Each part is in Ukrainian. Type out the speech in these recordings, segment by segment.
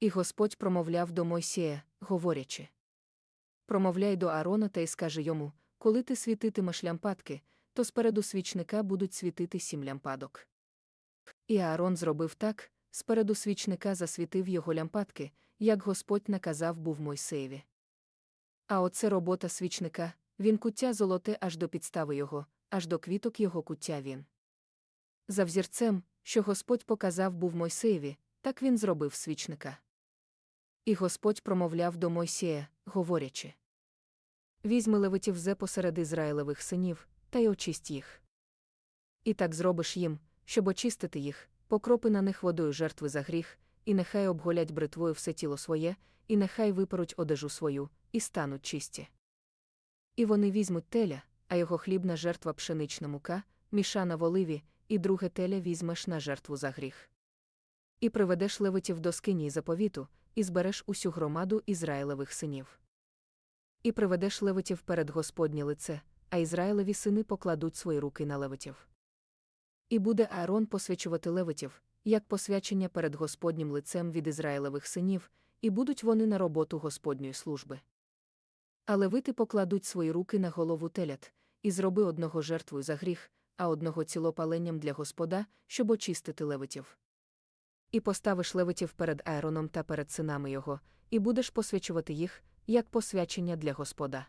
І Господь промовляв до Мойсія, говорячи: Промовляй до Аарона та й скажи йому, коли ти світитимеш лямпадки, то спереду свічника будуть світити сім лямпадок. І Аарон зробив так, спереду свічника засвітив його лямпадки, як Господь наказав був Мойсеєві. А оце робота свічника, він куття золоте аж до підстави його, аж до квіток його куття він. За взірцем, що Господь показав був Мойсеєві, так він зробив свічника. І Господь промовляв до Мойсея, говорячи: Візьми левитів зе посеред Ізраїлевих синів, та й очисть їх. І так зробиш їм, щоб очистити їх, покропи на них водою жертви за гріх, і нехай обголять бритвою все тіло своє, і нехай виперуть одежу свою, і стануть чисті. І вони візьмуть теля, а його хлібна жертва пшенична мука, мішана в оливі, і друге теля візьмеш на жертву за гріх. І приведеш левитів до скині заповіту, і збереш усю громаду Ізраїлевих синів. І приведеш левитів перед Господнє лице, а Ізраїлеві сини покладуть свої руки на левитів. І буде Аарон посвячувати левитів, як посвячення перед Господнім лицем від Ізраїлевих синів, і будуть вони на роботу Господньої служби. А левити покладуть свої руки на голову телят, і зроби одного жертвою за гріх, а одного цілопаленням для Господа, щоб очистити левитів. І поставиш левитів перед Аароном та перед синами його, і будеш посвячувати їх, як посвячення для Господа.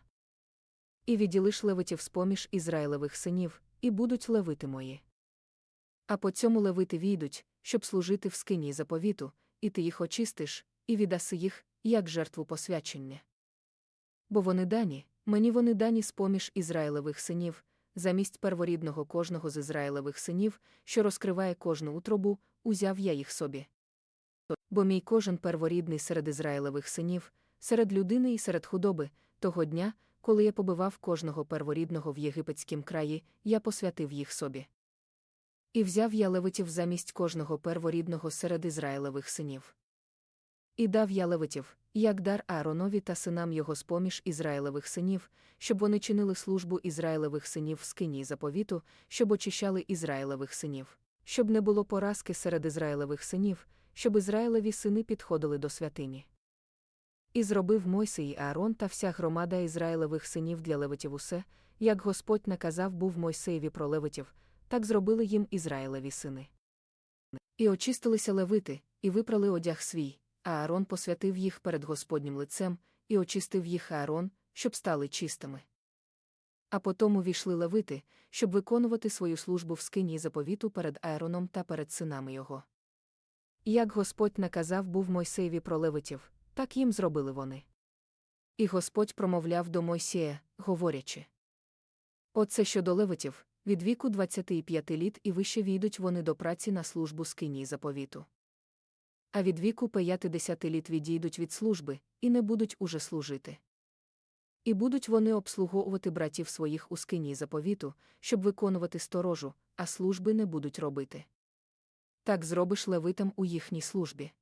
І відділиш левитів з поміж Ізраїлевих синів, і будуть левити мої. А по цьому левити війдуть, щоб служити в скині заповіту, і ти їх очистиш, і віддаси їх, як жертву посвячення. Бо вони дані, мені вони дані з поміж Ізраїлевих синів, замість перворідного кожного з Ізраїлевих синів, що розкриває кожну утробу, узяв я їх собі. Бо мій кожен перворідний серед Ізраїлевих синів, серед людини і серед худоби, того дня, коли я побивав кожного перворідного в єгипетськім краї, я посвятив їх собі. І взяв я левитів замість кожного перворідного серед Ізраїлевих синів. І дав я левитів, як дар Ааронові та синам його з-поміж Ізраїлевих синів, щоб вони чинили службу Ізраїлевих синів в скині заповіту, щоб очищали Ізраїлевих синів, щоб не було поразки серед Ізраїлевих синів, щоб Ізраїлеві сини підходили до святині. І зробив Мойсей Аарон та вся громада Ізраїлевих синів для левитів усе, як Господь наказав був Мойсеєві про левитів, так зробили їм Ізраїлеві сини. І очистилися левити, і випрали одяг свій, Аарон посвятив їх перед Господнім лицем, і очистив їх Аарон, щоб стали чистими. А потім увійшли левити, щоб виконувати свою службу в скині заповіту перед Аароном та перед синами його. Як Господь наказав був Мойсеєві про левитів, так їм зробили вони. І Господь промовляв до Мойсея, говорячи: Оце щодо левитів, від віку 25 літ і вище війдуть вони до праці на службу скині заповіту. А від віку 50 літ відійдуть від служби, і не будуть уже служити. І будуть вони обслуговувати братів своїх у скині заповіту, щоб виконувати сторожу, а служби не будуть робити. Так зробиш левитам у їхній службі.